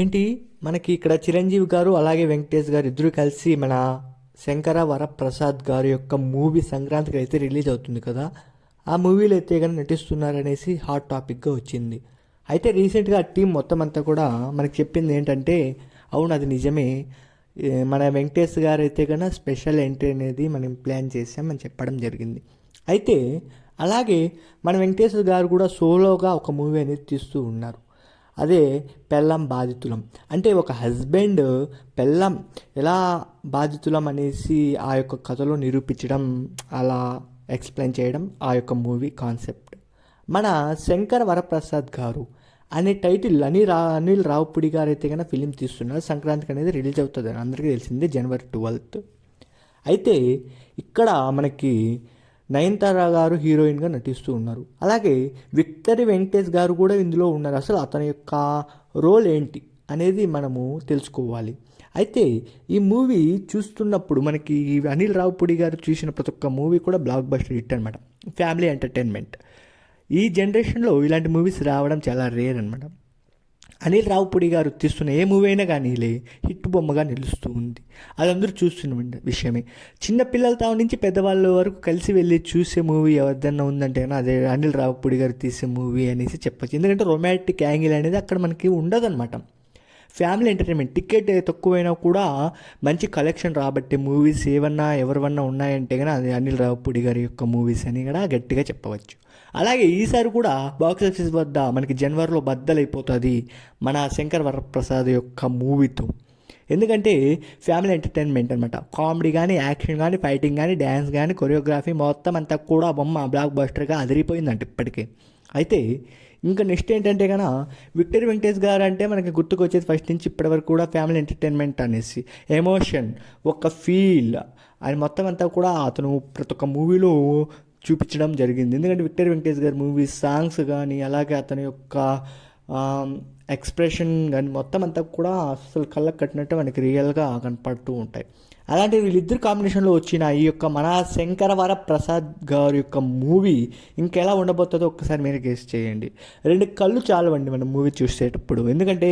ఏంటి? మనకి ఇక్కడ చిరంజీవి గారు అలాగే వెంకటేష్ గారు ఇద్దరు కలిసి మన శంకర వరప్రసాద్ గారి యొక్క మూవీ సంక్రాంతికి అయితే రిలీజ్ అవుతుంది కదా. ఆ మూవీలో అయితే కానీ నటిస్తున్నారనేసి హాట్ టాపిక్గా వచ్చింది. అయితే రీసెంట్గా ఆ టీం మొత్తం అంతా కూడా మనకి చెప్పింది ఏంటంటే అవును అది నిజమే. మన వెంకటేష్ గారు అయితే కన్నా స్పెషల్ ఎంట్రీ అనేది మనం ప్లాన్ చేసామని చెప్పడం జరిగింది. అయితే అలాగే మన వెంకటేష్ గారు కూడా సోలోగా ఒక మూవీ అనేది తీస్తూ ఉన్నారు. అదే పెళ్ళం బాధితులం. అంటే ఒక హస్బెండ్ పెళ్ళం ఎలా బాధితులం అనేసి ఆ యొక్క కథలో నిరూపించడం అలా ఎక్స్ప్లెయిన్ చేయడం ఆ యొక్క మూవీ కాన్సెప్ట్. మన శంకర వరప్రసాద్ గారు అనే టైటిల్ అని రా అనిల్ రావుపుడి గారు అయితే కనుక ఫిలిం తీస్తున్నారు. సంక్రాంతికి అనేది రిలీజ్ అవుతుంది అందరికీ తెలిసిందే జనవరి ట్వెల్త్. అయితే ఇక్కడ మనకి నయనతార గారు హీరోయిన్గా నటిస్తూ ఉన్నారు. అలాగే విక్టరీ వెంకటేష్ గారు కూడా ఇందులో ఉన్నారు. అసలు అతని యొక్క రోల్ ఏంటి అనేది మనము తెలుసుకోవాలి. అయితే ఈ మూవీ చూస్తున్నప్పుడు మనకి అనిల్ రావుపూడి గారు చూసిన ప్రతి ఒక్క మూవీ కూడా బ్లాక్ బస్టర్ హిట్ అనమాట ఫ్యామిలీ ఎంటర్టైన్మెంట్. ఈ జనరేషన్లో ఇలాంటి మూవీస్ రావడం చాలా రేర్ అనమాట అనిల్ రావుపూడి గారు తీస్తున్న ఏ మూవీ అయినా కానీ లే హిట్ బొమ్మగా నిలుస్తూ ఉంది. అది అందరూ చూస్తున్న విషయమే. చిన్న పిల్లలతో నుంచి పెద్దవాళ్ళ వరకు కలిసి వెళ్ళి చూసే మూవీ ఎవరిదన్నా ఉందంటే అదే అనిల్ రావుపూడి గారు తీసే మూవీ అనేసి చెప్పచ్చు. ఎందుకంటే రొమాంటిక్ యాంగిల్ అనేది అక్కడ మనకి ఉండదన్నమాట. ఫ్యామిలీ ఎంటర్టైన్మెంట్ టికెట్ తక్కువైనా కూడా మంచి కలెక్షన్ రాబట్టే మూవీస్ ఏమన్నా ఎవరివన్నా ఉన్నాయంటే కానీ అది అనిల్ రావుపూడి గారి యొక్క మూవీస్ అని కూడా గట్టిగా చెప్పవచ్చు. అలాగే ఈసారి కూడా బాక్స్ ఆఫీస్ వద్ద మనకి జనవరిలో బద్దలైపోతుంది మన శంకర్ వరప్రసాద్ యొక్క మూవీతో. ఎందుకంటే ఫ్యామిలీ ఎంటర్టైన్మెంట్ అనమాట కామెడీ కానీ యాక్షన్ కానీ ఫైటింగ్ కానీ డ్యాన్స్ కానీ కొరియోగ్రఫీ మొత్తం అంతా కూడా బొమ్మ బ్లాక్ బస్టర్గా అదిరిపోయిందంట ఇప్పటికే. అయితే ఇంకా నెక్స్ట్ ఏంటంటే కన విక్టర్ వెంకటేష్ గారు అంటే మనకి గుర్తుకొచ్చేది ఫస్ట్ నుంచి ఇప్పటివరకు కూడా ఫ్యామిలీ ఎంటర్టైన్మెంట్ అనేసి. ఎమోషన్ ఒక ఫీల్ ఆయన మొత్తం అంతా కూడా అతను ప్రతి ఒక్క మూవీలో చూపించడం జరిగింది. ఎందుకంటే విక్టర్ వెంకటేష్ గారి మూవీ సాంగ్స్ కానీ అలాగే అతని యొక్క ఎక్స్ప్రెషన్ కానీ మొత్తం అంతా కూడా అసలు కళ్ళకు కట్టినట్టు మనకి రియల్గా కనపడుతూ ఉంటాయి. అలాంటి వీళ్ళిద్దరు కాంబినేషన్లో వచ్చిన ఈ యొక్క మన శంకరవర ప్రసాద్ గారి యొక్క మూవీ ఇంకెలా ఉండబోతుందో ఒక్కసారి మీరు గెస్ చేయండి. రెండు కళ్ళు చాలవండి మనం మూవీ చూసేటప్పుడు. ఎందుకంటే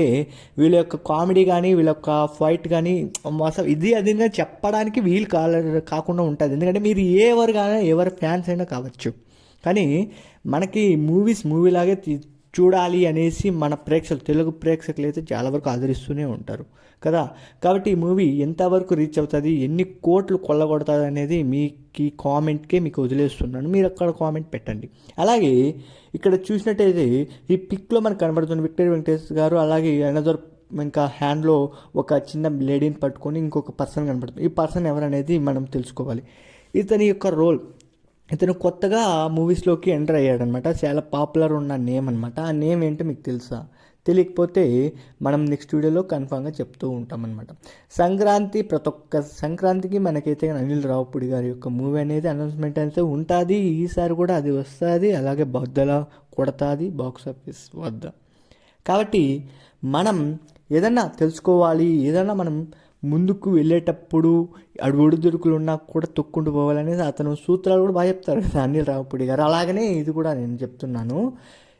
వీళ్ళ యొక్క కామెడీ కానీ వీళ్ళ యొక్క ఫైట్ కానీ అసలు ఇది అది చెప్పడానికి వీలు కాల కాకుండా ఉంటుంది. ఎందుకంటే మీరు ఎవరు కానీ ఎవరు ఫ్యాన్స్ అయినా కావచ్చు. కానీ మనకి మూవీస్ మూవీలాగే చూడాలి అనేసి మన ప్రేక్షకులు తెలుగు ప్రేక్షకులు అయితే చాలా వరకు ఆదరిస్తూనే ఉంటారు. కదా? కాబట్టి ఈ మూవీ ఎంతవరకు రీచ్ అవుతుంది ఎన్ని కోట్లు కొల్లగొడుతుంది అనేది మీకు కామెంట్కే మీకు వదిలేస్తున్నాను. మీరు అక్కడ కామెంట్ పెట్టండి. అలాగే ఇక్కడ చూసినట్టయితే ఈ పిక్లో మనకు కనబడుతుంది విక్టరీ వెంకటేష్ గారు అలాగే అనదర్ ఇంకా హ్యాండ్లో ఒక చిన్న లేడీని పట్టుకొని ఇంకొక పర్సన్ కనబడుతుంది. ఈ పర్సన్ ఎవరనేది మనం తెలుసుకోవాలి. ఇతని యొక్క రోల్ ఇతను కొత్తగా మూవీస్లోకి ఎంటర్ అయ్యాడనమాట. చాలా పాపులర్ ఉన్న నేమ్ అనమాట ఆ నేమ్ ఏంటో మీకు తెలుసా? తెలియకపోతే మనం నెక్స్ట్ వీడియోలో కన్ఫామ్గా చెప్తూ ఉంటామన్నమాట. సంక్రాంతి ప్రతి ఒక్క సంక్రాంతికి మనకైతే అనిల్ రావుపూడి గారి యొక్క మూవీ అనేది అనౌన్స్మెంట్ అయితే ఉంటుంది. ఈసారి కూడా అది వస్తుంది. అలాగే బద్దల కొడతాది బాక్స్ ఆఫీస్ వద్ద. కాబట్టి మనం ఏదన్నా తెలుసుకోవాలి ఏదన్నా మనం ముందుకు వెళ్ళేటప్పుడు అడుగుడు దురుకులు ఉన్నా కూడా తొక్కుంటూ పోవాలనేది అతను సూత్రాలు కూడా బాగా చెప్తారు కదా అనిల్ రావుపూడి గారు. అలాగనే ఇది కూడా నేను చెప్తున్నాను.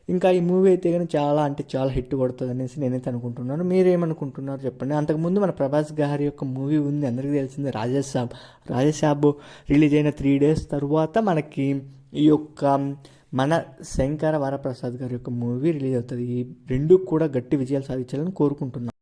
ఇంకా ఈ మూవీ అయితే కానీ చాలా అంటే చాలా హిట్ కొడుతుంది అనేసి నేనైతే అనుకుంటున్నాను. మీరేమనుకుంటున్నారు చెప్పండి. అంతకుముందు మన ప్రభాస్ గారి యొక్క మూవీ ఉంది. అందరికీ తెలిసిందే రాజేష్ రాజసాబ్ రిలీజ్ అయిన త్రీ డేస్ తర్వాత మనకి ఈ యొక్క మన శంకర వరప్రసాద్ గారి యొక్క మూవీ రిలీజ్ అవుతుంది. ఈ రెండు కూడా గట్టి విజయాలు సాధించాలని కోరుకుంటున్నాను.